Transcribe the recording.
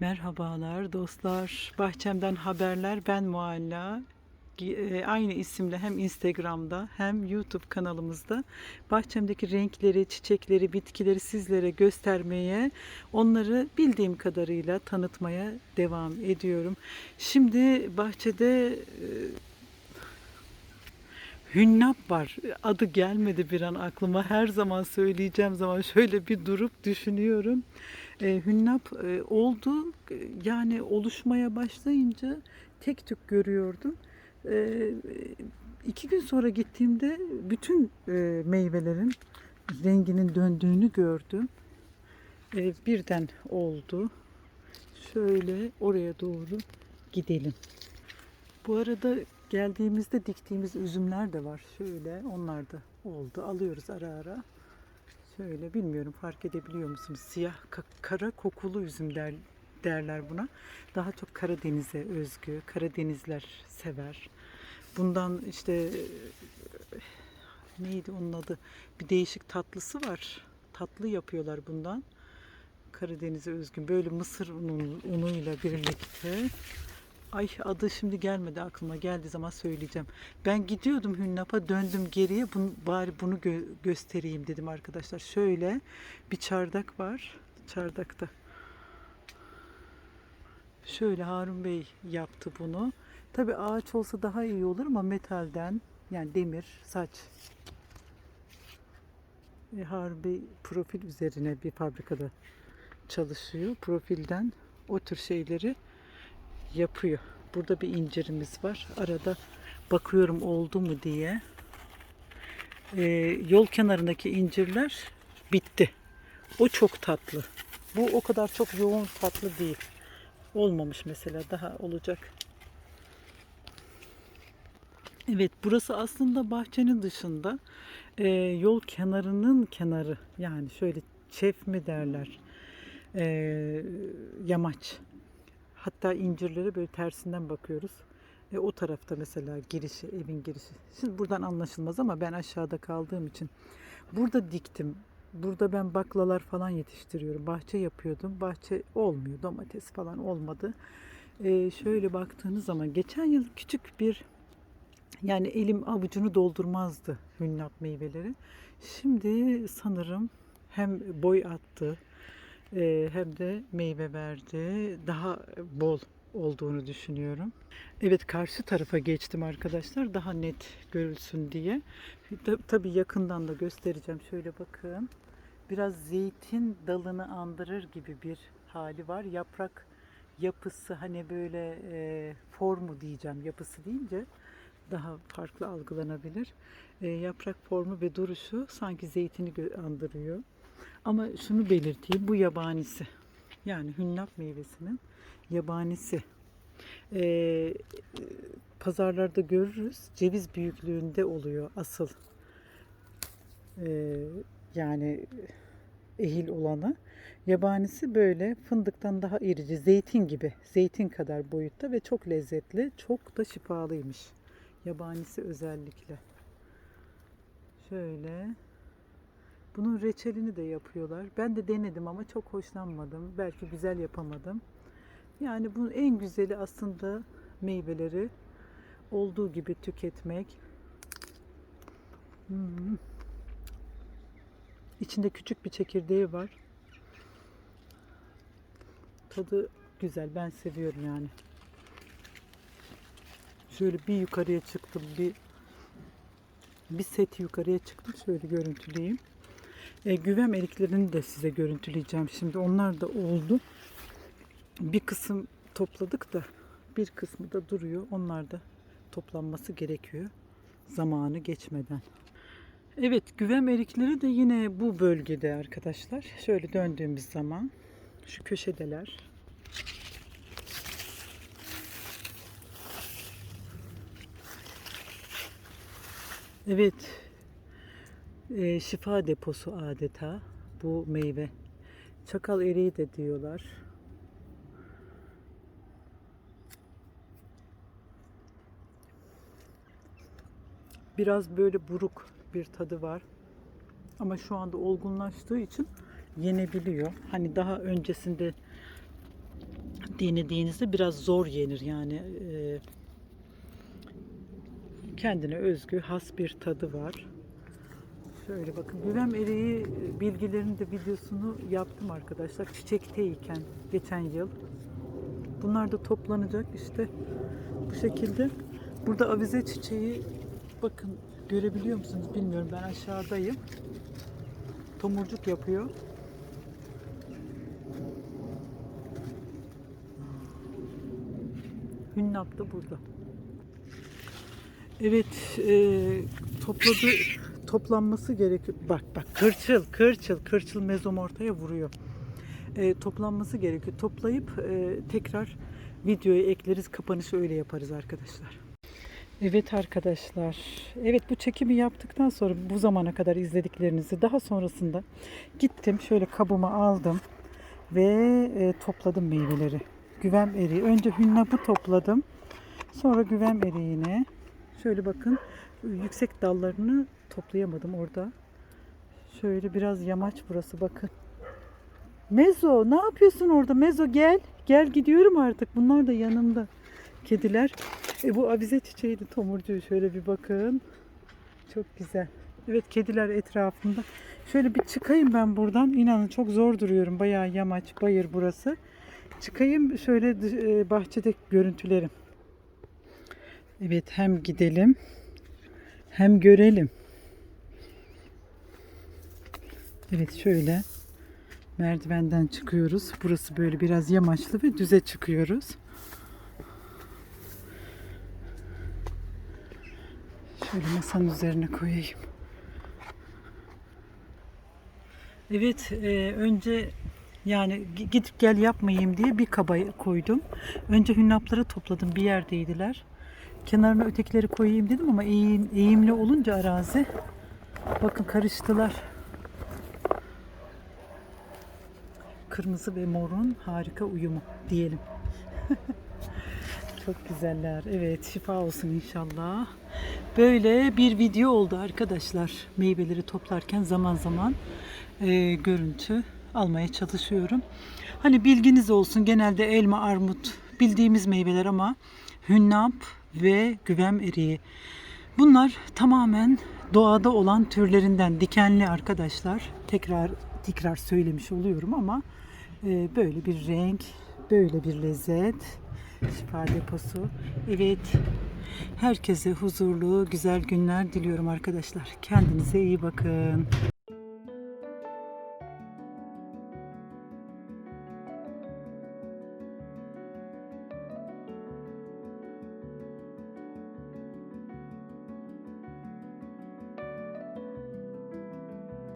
Merhabalar dostlar. Bahçemden haberler. Ben Mualla. E, Aynı isimle hem Instagram'da hem YouTube kanalımızda bahçemdeki renkleri, çiçekleri, bitkileri sizlere göstermeye, onları bildiğim kadarıyla tanıtmaya devam ediyorum. Şimdi bahçede e, Hünnap var. Adı gelmedi bir an aklıma. Her zaman söyleyeceğim zaman şöyle bir durup düşünüyorum. E, hünnap e, oldu. E, Yani oluşmaya başlayınca tek tük görüyordum. E, iki gün sonra gittiğimde bütün e, meyvelerin renginin döndüğünü gördüm. E, birden oldu. Şöyle oraya doğru gidelim. Bu arada geldiğimizde diktiğimiz üzümler de var. Şöyle onlar da oldu. Alıyoruz ara ara. Şöyle bilmiyorum fark edebiliyor musunuz? Siyah ka- kara kokulu üzüm der, derler buna. Daha çok Karadeniz'e özgü. Karadenizler sever. Bundan işte e, neydi onun adı? Bir değişik tatlısı var. Tatlı yapıyorlar bundan. Karadeniz'e özgün. Böyle mısır unu, unuyla birlikte. Ay adı şimdi gelmedi aklıma. Geldiği zaman söyleyeceğim. Ben gidiyordum Hünnap'a döndüm geriye. Bunu, bari bunu gö- göstereyim dedim arkadaşlar. Şöyle bir çardak var. Çardakta. Şöyle Harun Bey yaptı bunu. Tabi ağaç olsa daha iyi olur ama metalden yani demir, saç. E, Harun Bey profil üzerine bir fabrikada çalışıyor. Profilden o tür şeyleri yapıyor. Burada bir incirimiz var. Arada bakıyorum oldu mu diye. Ee, yol kenarındaki incirler bitti. O çok tatlı. Bu o kadar çok yoğun tatlı değil. Olmamış mesela daha olacak. Evet burası aslında bahçenin dışında Ee, yol kenarının kenarı yani şöyle çef mi derler Ee, yamaç Hatta incirlere böyle tersinden bakıyoruz. E, o tarafta mesela girişi, evin girişi. Şimdi buradan anlaşılmaz ama ben aşağıda kaldığım için. Burada diktim. Burada ben baklalar falan yetiştiriyorum. Bahçe yapıyordum. Bahçe olmuyor. Domates falan olmadı. E, şöyle baktığınız zaman geçen yıl küçük bir yani elim avucunu doldurmazdı hünnap meyveleri. Şimdi sanırım hem boy attı hem de meyve verdi. Daha bol olduğunu düşünüyorum. Evet karşı tarafa geçtim arkadaşlar daha net görülsün diye. Ta- Tabii yakından da göstereceğim. Şöyle bakın. Biraz zeytin dalını andırır gibi bir hali var. Yaprak yapısı hani böyle e, formu diyeceğim yapısı deyince daha farklı algılanabilir. E, yaprak formu ve duruşu sanki zeytini andırıyor. Ama şunu belirteyim, bu yabanisi. Yani hünnap meyvesinin yabanisi. Ee, pazarlarda görürüz, ceviz büyüklüğünde oluyor asıl. Ee, yani ehil olanı. Yabanisi böyle fındıktan daha irici, zeytin gibi, zeytin kadar boyutta ve çok lezzetli, çok da şifalıymış. Yabanisi özellikle. Şöyle. Bunun reçelini de yapıyorlar. Ben de denedim ama çok hoşlanmadım. Belki güzel yapamadım. Yani bunun en güzeli aslında meyveleri olduğu gibi tüketmek. Hmm. İçinde küçük bir çekirdeği var. Tadı güzel. Ben seviyorum yani. Şöyle bir yukarıya çıktım. Bir bir set yukarıya çıktım. Şöyle görüntüleyeyim. E, güvem eriklerini de size görüntüleyeceğim. Şimdi onlar da oldu. Bir kısım topladık da bir kısmı da duruyor. Onlar da toplanması gerekiyor. Zamanı geçmeden. Evet güvem erikleri de yine bu bölgede arkadaşlar. Şöyle döndüğümüz zaman şu köşedeler. Evet e, şifa deposu adeta bu meyve. Çakal eriği de diyorlar. Biraz böyle buruk bir tadı var. Ama şu anda olgunlaştığı için yenebiliyor. Hani daha öncesinde denediğinizde biraz zor yenir yani. e, kendine özgü has bir tadı var. Şöyle bakın güvem eriği e, bilgilerinin de videosunu yaptım arkadaşlar. Çiçekteyken geçen yıl. Bunlar da toplanacak işte bu şekilde. Burada avize çiçeği bakın görebiliyor musunuz bilmiyorum ben aşağıdayım. Tomurcuk yapıyor. Hünnap da burada. Evet, e, topladı, toplanması gerekiyor. Bak bak, kırçıl, kırçıl, kırçıl mezomortaya vuruyor. E, toplanması gerekiyor. Toplayıp e, tekrar videoya ekleriz, kapanışı öyle yaparız arkadaşlar. Evet arkadaşlar, evet bu çekimi yaptıktan sonra bu zamana kadar izlediklerinizi daha sonrasında gittim şöyle kabıma aldım ve e, topladım meyveleri. Güvem eriği. Önce hünnapı topladım. Sonra güvem eriğini. Şöyle bakın yüksek dallarını toplayamadım orada. Şöyle biraz yamaç burası bakın. Mezo ne yapıyorsun orada? Mezo gel. Gel gidiyorum artık. Bunlar da yanımda. Kediler. E, bu avize çiçeğiydi tomurcuğu. Şöyle bir bakın. Çok güzel. Evet kediler etrafında. Şöyle bir çıkayım ben buradan. İnanın çok zor duruyorum. Bayağı yamaç, bayır burası. Çıkayım şöyle e, bahçede görüntülerim. Evet hem gidelim hem görelim. Evet şöyle merdivenden çıkıyoruz. Burası böyle biraz yamaçlı ve düze çıkıyoruz. Şöyle masanın üzerine koyayım. Evet, e, önce yani gi- gidip gel yapmayayım diye bir kaba koydum. Önce hünnapları topladım, bir yerdeydiler. Kenarına ötekileri koyayım dedim ama eğim, eğimli olunca arazi bakın karıştılar. Kırmızı ve morun harika uyumu diyelim. Çok güzeller. Evet şifa olsun inşallah. Böyle bir video oldu arkadaşlar. Meyveleri toplarken zaman zaman e, görüntü almaya çalışıyorum. Hani bilginiz olsun genelde elma, armut bildiğimiz meyveler ama hünnap ve güvem eriği. Bunlar tamamen doğada olan türlerinden dikenli arkadaşlar. Tekrar tekrar söylemiş oluyorum ama e, böyle bir renk, böyle bir lezzet, şifa deposu. Evet, herkese huzurlu, güzel günler diliyorum arkadaşlar. Kendinize iyi bakın.